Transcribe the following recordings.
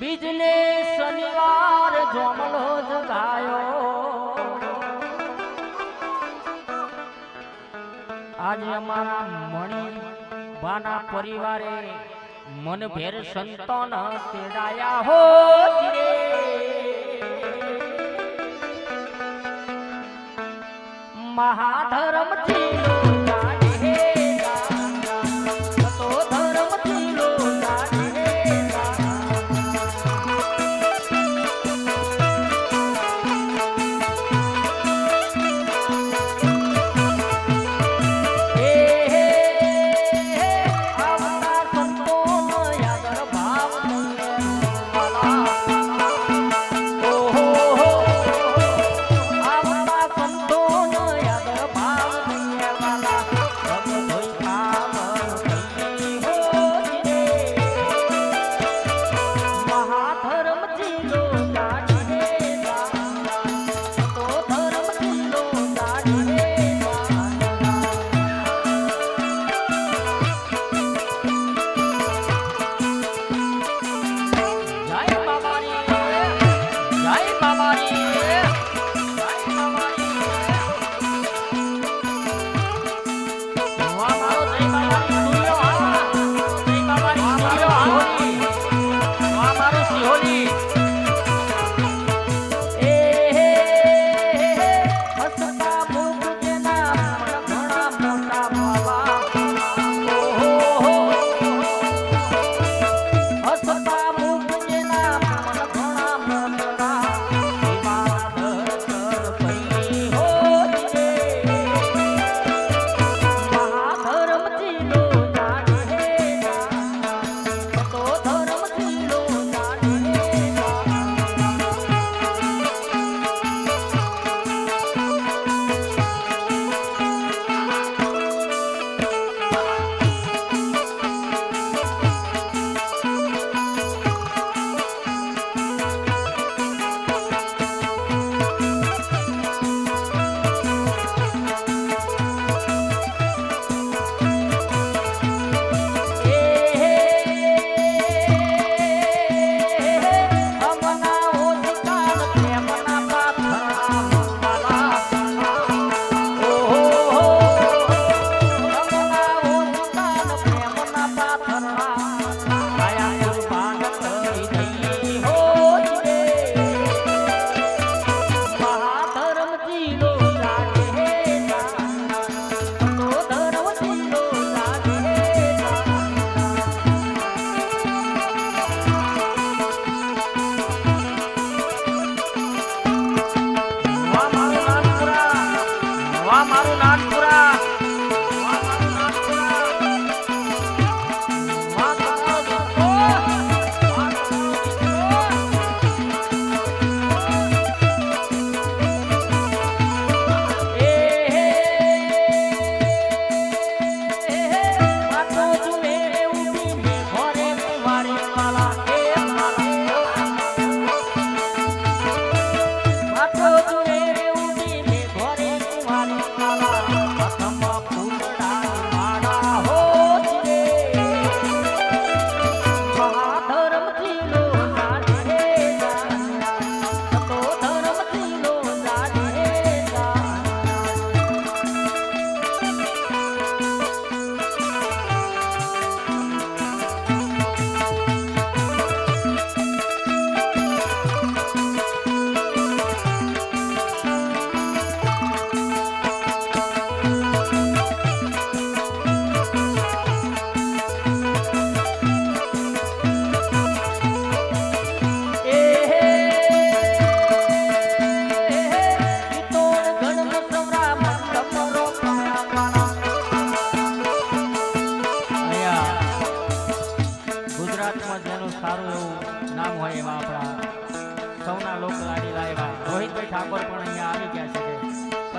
બીજને શનિવાર જોમલો જગાયો. આજે અમારા પરિવારે મનભેર સંતાન તેડાયા હો રે મહાધર્મથી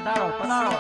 પટાળો પટાળો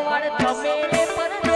ભગવાન તમે પર